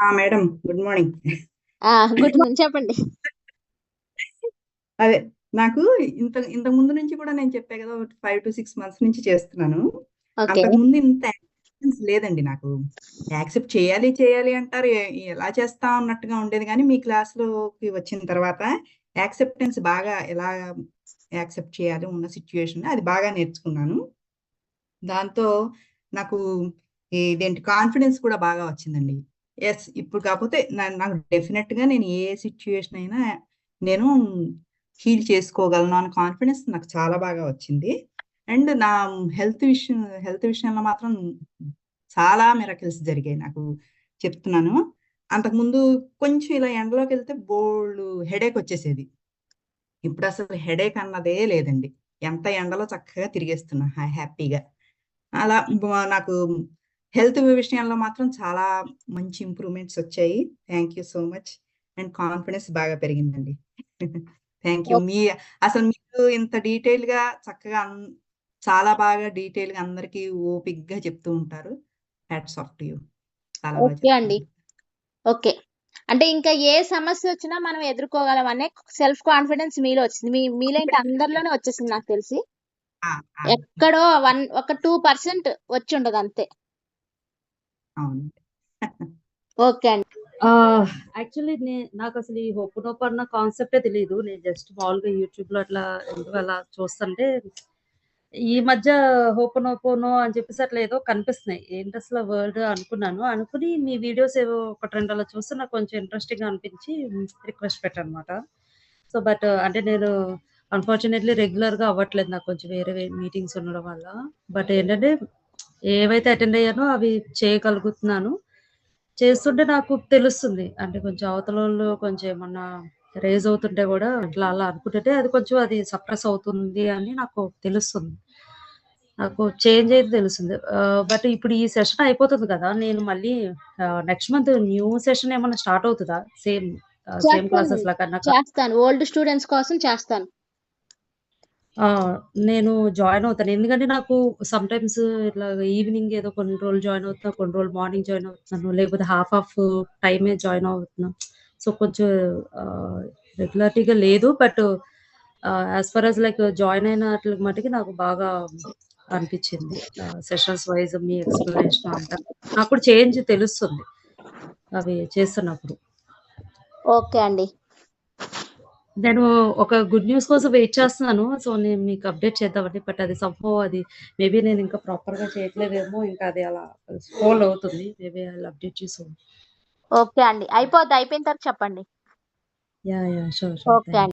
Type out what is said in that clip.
Madam good morning. Good morning చెప్పండి. అదే నాకు ఇంత ఇంత ముందు నుంచి కూడా నేను చెప్పా కదా ఫైవ్ టు సిక్స్ మంత్స్ నుంచి చేస్తున్నాను. ముందు ఇంత లేదండి నాకు. యాక్సెప్ట్ చేయాలి చేయాలి అంటారు ఎలా చేస్తా అన్నట్టుగా ఉండేది కానీ మీ క్లాస్లోకి వచ్చిన తర్వాత యాక్సెప్టెన్స్ బాగా ఎలా యాక్సెప్ట్ చేయాలి ఉన్న సిచ్యుయేషన్ అది బాగా నేర్చుకున్నాను. దాంతో నాకు ఇదేంటి కాన్ఫిడెన్స్ కూడా బాగా వచ్చిందండి. ఎస్ ఇప్పుడు కాకపోతే నాకు డెఫినెట్గా నేను ఏ సిచ్యుయేషన్ అయినా నేను హీల్ చేసుకోగలను అనే కాన్ఫిడెన్స్ నాకు చాలా బాగా వచ్చింది. అండ్ నా హెల్త్ విషయం హెల్త్ విషయంలో మాత్రం చాలా మిరకిల్స్ జరిగాయి నాకు చెప్తున్నాను. అంతకుముందు కొంచెం ఇలా ఎండలోకి వెళ్తే బోల్డ్ హెడేక్ వచ్చేసేది. ఇప్పుడు అసలు హెడేక్ అన్నదే లేదండి. ఎంత ఎండలో చక్కగా తిరిగేస్తున్నా హ్యాపీగా. అలా నాకు హెల్త్ విషయంలో మాత్రం చాలా మంచి ఇంప్రూవ్మెంట్స్ వచ్చాయి. Thank you so much and confidence బాగా పెరిగిందండి. థ్యాంక్ యూ మీ అసలు మీరు ఇంత డీటెయిల్గా చక్కగా చాలా బాగా డీటెయిల్గా అందరికీ ఓపిక్గా చెప్తూ ఉంటారు. హ్యాట్స్ ఆఫ్ టు యూ చాలా ఓకే అండి. ఓకే అంటే ఇంకా ఏ సమస్య వచ్చినా మనం ఎదుర్కోగలం అనే సెల్ఫ్ కాన్ఫిడెన్స్ మీలో వచ్చింది. మీ మీలో ఏంటి అందరిలోనే వచ్చేసింది నాకు తెలిసి. ఎక్కడో వన్ ఒక టూ పర్సెంట్ వచ్చి ఉండదు అంతే. అవును. ఓకే అండి. యాక్చువల్లీ నే నాకు అసలు ఈ హోపునోపు అన్న కాన్సెప్టే తెలియదు నేను జస్ట్ మామూలుగా యూట్యూబ్లో అట్లా ఎందుకు అలా చూస్తుంటే ఈ మధ్య హోపనోపోనో అని చెప్పేసి అట్లా ఏదో కనిపిస్తున్నాయి. ఏంటి అసలు వర్డ్ అనుకున్నాను. అనుకుని మీ వీడియోస్ ఏవో ఒక రెండు అలా చూస్తే నాకు కొంచెం ఇంట్రెస్టింగ్ అనిపించి రిక్వెస్ట్ పెట్టాను అనమాట సో బట్ అంటే నేను అన్ఫార్చునేట్లీ రెగ్యులర్గా అవ్వట్లేదు నాకు కొంచెం వేరే మీటింగ్స్ ఉండడం వల్ల. బట్ ఏంటంటే ఏవైతే అటెండ్ అయ్యానో అవి చేయగలుగుతున్నాను. చేస్తుంటే నాకు తెలుస్తుంది. అంటే కొంచెం అవతల కొంచెం ఏమన్నా రేజ్ అవుతుంటే కూడా అట్లా అలా అనుకుంటుంటే అది కొంచెం అది సప్రెస్ అవుతుంది అని నాకు తెలుస్తుంది. నాకు చేంజ్ అయితే తెలుస్తుంది. బట్ ఇప్పుడు ఈ సెషన్ అయిపోతుంది కదా నేను మళ్ళీ నెక్స్ట్ మంత్ న్యూ సెషన్ ఏమన్నా స్టార్ట్ అవుతుందా? సేమ్ సేమ్ క్లాసెస్ లాగా చేస్తాను. ఓల్డ్ స్టూడెంట్స్ కోసం చేస్తాను. ఆ! నేను జాయిన్ అవుతాను. ఎందుకంటే నాకు సమ్ టైమ్స్ ఇట్లా ఈవినింగ్ ఏదో కొన్ని రోజులు జాయిన్ అవుతున్నా. కొన్ని రోజులు మార్నింగ్ జాయిన్ అవుతున్నాను. లేకపోతే హాఫ్ ఆఫ్ టైమే జాయిన్ అవుతున్నా. సో, కొంచెం ఆహ్, రెగ్యులారిటీగా లేదు. But ah, as far as like join అయినట్ల ఆటిలకి మటికి నాకు బాగా అనిపిచ్చింది. ఆహ్, సెషన్స్ వైస్ మీ ఎక్స్‌ప్లనేషన్ అంతా నాకు కూడా చేంజ్ తెలుస్తుంది. అవి చేస్తున్నప్పుడు. ఓకే అండి నేను ఒక గుడ్ న్యూస్ కోసం వెయిట్ చేస్తున్నాను. సో, నేను మీకు అప్డేట్ చేద్దామని. బట్ అది సమ్‌హౌ అది మేబీ నేను ఇంకా ప్రాపర్‌గా చేయట్లేదేమో. ఇంకా అది అలా స్క్రోల్ అవుతుంది. Maybe will update you soon. Okay అండి అయిపోద్ది అయిపోయిన తర్వాత చెప్పండి యాహ్! యాహ్! షూర్. ఓకే. అండి